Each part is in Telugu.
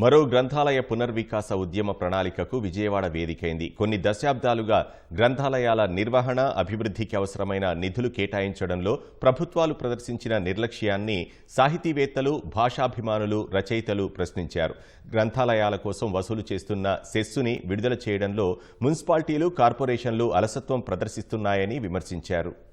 మరో గ్రంథాలయ పునర్వికాస ఉద్యమ ప్రణాళికకు విజయవాడ వేదికైంది. కొన్ని దశాబ్దాలుగా గ్రంథాలయాల నిర్వహణ అభివృద్ధికి అవసరమైన నిధులు కేటాయించడంలో ప్రభుత్వాలు ప్రదర్శించిన నిర్లక్ష్యాన్ని సాహితీవేత్తలు భాషాభిమానులు రచయితలు ప్రశ్నించారు. గ్రంథాలయాల కోసం వసూలు చేస్తున్న సెస్సుని విడుదల చేయడంలో మున్సిపాలిటీలు కార్పొరేషన్లు అలసత్వం ప్రదర్శిస్తున్నాయని విమర్శించారు.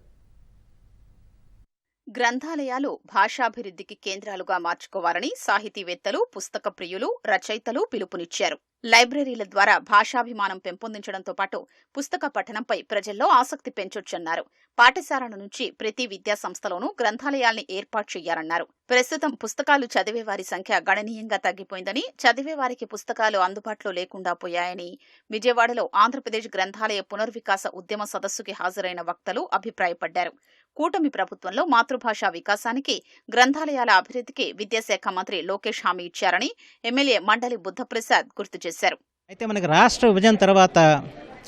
గ్రంథాలయాలు భాషాభివృద్ధికి కేంద్రాలుగా మార్చుకోవాలని సాహితీవేత్తలు పుస్తక ప్రియులు రచయితలు పిలుపునిచ్చారు. లైబ్రరీల ద్వారా భాషాభిమానం పెంపొందించడంతో పాటు పుస్తక పఠనంపై ప్రజల్లో ఆసక్తి పెంచొచ్చన్నారు. పాఠశాలల నుంచి ప్రతి విద్యా సంస్థలోనూ గ్రంథాలయాల్ని ఏర్పాటు చేయాలన్నారు. ప్రస్తుతం పుస్తకాలు చదివే వారి సంఖ్య గణనీయంగా తగ్గిపోయిందని చదివే వారికి పుస్తకాలు అందుబాటులో లేకుండా పోయాయని విజయవాడలో ఆంధ్రప్రదేశ్ గ్రంథాలయ పునర్వికాస ఉద్యమ సదస్సుకి హాజరైన వక్తలు అభిప్రాయపడ్డారు. కూటమి ప్రభుత్వంలో మాతృభాషా వికాసానికి గ్రంథాలయాల అభివృద్ధికి విద్యాశాఖ మంత్రి లోకేష్ హామీ ఇచ్చారని ఎమ్మెల్యే మండలి బుద్ధప్రసాద్ గుర్తు చేశారు. అయితే మనకి రాష్ట్ర విభజన తర్వాత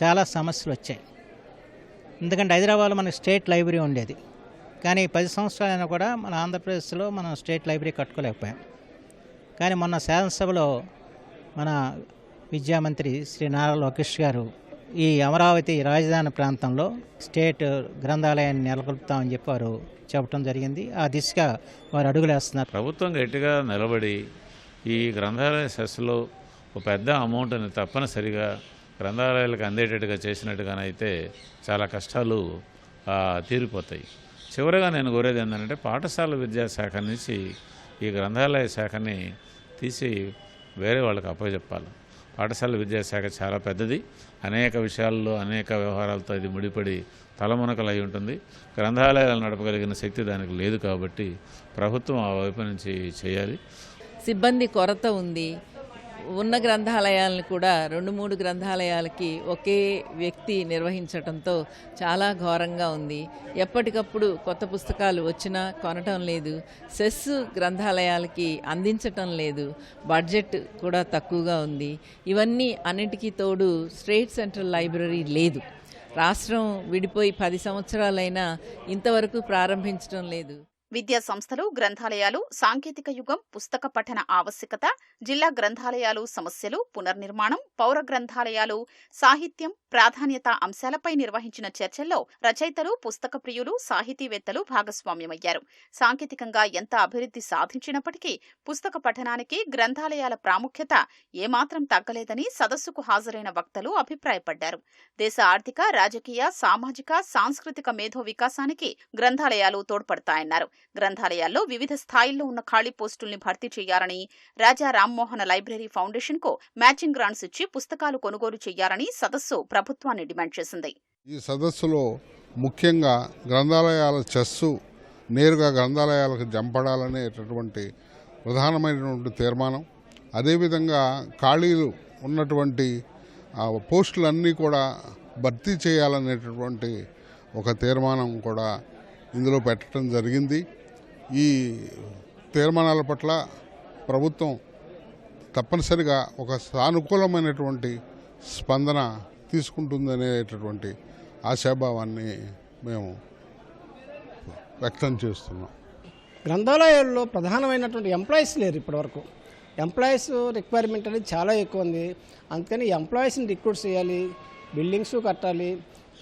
చాలా సమస్యలు వచ్చాయి. ఎందుకంటే హైదరాబాద్లో మనకి స్టేట్ లైబ్రరీ ఉండేది. కానీ పది సంవత్సరాలైనా కూడా మన ఆంధ్రప్రదేశ్లో మనం స్టేట్ లైబ్రరీ కట్టుకోలేకపోయాం. కానీ మొన్న శాసనసభలో మన విద్యామంత్రి శ్రీ నారా లోకేష్ గారు ఈ అమరావతి రాజధాని ప్రాంతంలో స్టేట్ గ్రంథాలయాన్ని నెలకొల్పుతామని చెప్పారు చెప్పడం జరిగింది. ఆ దిశగా వారు అడుగులేస్తున్నారు ప్రభుత్వం గట్టిగా నిలబడి ఈ గ్రంథాలయ సెస్లో ఒక పెద్ద అమౌంట్ని తప్పనిసరిగా గ్రంథాలయాలకు అందేటట్టుగా చేసినట్టుగానైతే చాలా కష్టాలు తీరిపోతాయి. చివరిగా నేను కోరేది ఏంటంటే పాఠశాల విద్యాశాఖ నుంచి ఈ గ్రంథాలయ శాఖని తీసి వేరే వాళ్ళకి అప్పచెప్పాలి. పాఠశాల విద్యాశాఖ చాలా పెద్దది. అనేక విషయాల్లో అనేక వ్యవహారాలతో ఇది ముడిపడి తలమునకలు అయి ఉంటుంది. గ్రంథాలయాలు నడపగలిగిన శక్తి దానికి లేదు కాబట్టి ప్రభుత్వం ఆ వైపు నుంచి చేయాలి. సిబ్బంది కొరత ఉంది. ఉన్న గ్రంథాలయాలను కూడా రెండు మూడు గ్రంథాలయాలకి ఒకే వ్యక్తి నిర్వహించడంతో చాలా ఘోరంగా ఉంది. ఎప్పటికప్పుడు కొత్త పుస్తకాలు వచ్చినా కొనటం లేదు. సెస్ గ్రంథాలయాలకి అందించటం లేదు. బడ్జెట్ కూడా తక్కువగా ఉంది. ఇవన్నీ అన్నిటికీ తోడు స్టేట్ సెంట్రల్ లైబ్రరీ లేదు. రాష్ట్రం విడిపోయి పది సంవత్సరాలైనా ఇంతవరకు ప్రారంభించడం లేదు. విద్యా సంస్థలు గ్రంథాలయాలు సాంకేతిక యుగం పుస్తక పఠన ఆవశ్యకత జిల్లా గ్రంథాలయాలు సమస్యలు పునర్నిర్మాణం పౌర గ్రంథాలయాలు సాహిత్యం ప్రాధాన్యత అంశాలపై నిర్వహించిన చర్చల్లో రచయితలు పుస్తక ప్రియులు సాహితీవేత్తలు భాగస్వామ్యమయ్యారు. సాంకేతికంగా ఎంత అభివృద్ధి సాధించినప్పటికీ పుస్తక పఠనానికి గ్రంథాలయాల ప్రాముఖ్యత ఏమాత్రం తగ్గలేదని సదస్సుకు హాజరైన వక్తలు అభిప్రాయపడ్డారు. దేశ ఆర్థిక రాజకీయ సామాజిక సాంస్కృతిక మేధో వికాసానికి గ్రంథాలయాలు తోడ్పడతాయన్నారు. గ్రంథాలయాల్లో వివిధ స్థాయిల్లో ఉన్న ఖాళీ పోస్టుల్ని భర్తీ చేయాలని రాజా రామ్మోహన లైబ్రరీ ఫౌండేషన్కు మ్యాచింగ్ గ్రాంట్స్ ఇచ్చి పుస్తకాలు కొనుగోలు చేయాలని సదస్సు ప్రభుత్వాన్ని డిమాండ్ చేసింది. ఈ సదస్సులో ముఖ్యంగా గ్రంథాలయాల చెస్సు నేరుగా గ్రంథాలయాలకు జంపడాలనేటటువంటి ప్రధానమైనటువంటి తీర్మానం. అదేవిధంగా ఖాళీలు ఉన్నటువంటి పోస్టులన్నీ కూడా భర్తీ చేయాలనేటటువంటి ఒక తీర్మానం కూడా ఇందులో పెట్టడం జరిగింది. ఈ తీర్మానాల పట్ల ప్రభుత్వం తప్పనిసరిగా ఒక సానుకూలమైనటువంటి స్పందన తీసుకుంటుందనేటటువంటి ఆశాభావాన్ని మేము వ్యక్తం చేస్తున్నాం. గ్రంథాలయాల్లో ప్రధానమైనటువంటి ఎంప్లాయీస్ లేరు ఇప్పటివరకు. ఎంప్లాయీస్ రిక్వైర్మెంట్ అనేది చాలా ఎక్కువ ఉంది అందుకని ఎంప్లాయీస్ని రిక్రూట్ చేయాలి బిల్డింగ్స్ కట్టాలి.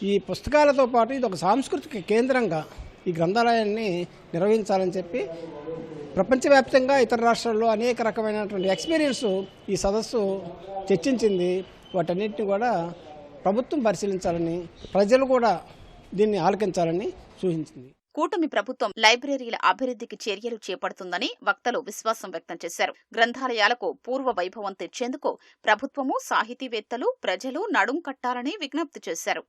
ఈ పుస్తకాలతో పాటు ఇది ఒక సాంస్కృతిక కేంద్రంగా ఈ గ్రంథాలయాన్ని నిర్వహించాలని చెప్పి ప్రపంచవ్యాప్తంగా ఇతర రాష్ట్రాల్లో అనేక రకమైనటువంటి ఎక్స్పీరియన్స్ ఈ సదస్సు చర్చించింది. వాటన్నిటిని కూడా ప్రభుత్వం పరిశీలించాలని ప్రజలు కూడా దీన్ని ఆలకించాలని సూచించింది. కూటమి ప్రభుత్వం లైబ్రరీల అభివృద్ధికి చర్యలు చేపడుతుందని వక్తలు విశ్వాసం వ్యక్తం చేశారు. గ్రంథాలయాలకు పూర్వ వైభవం తెచ్చేందుకు ప్రభుత్వము సాహితీవేత్తలు ప్రజలు నడుం కట్టాలని విజ్ఞప్తి చేశారు.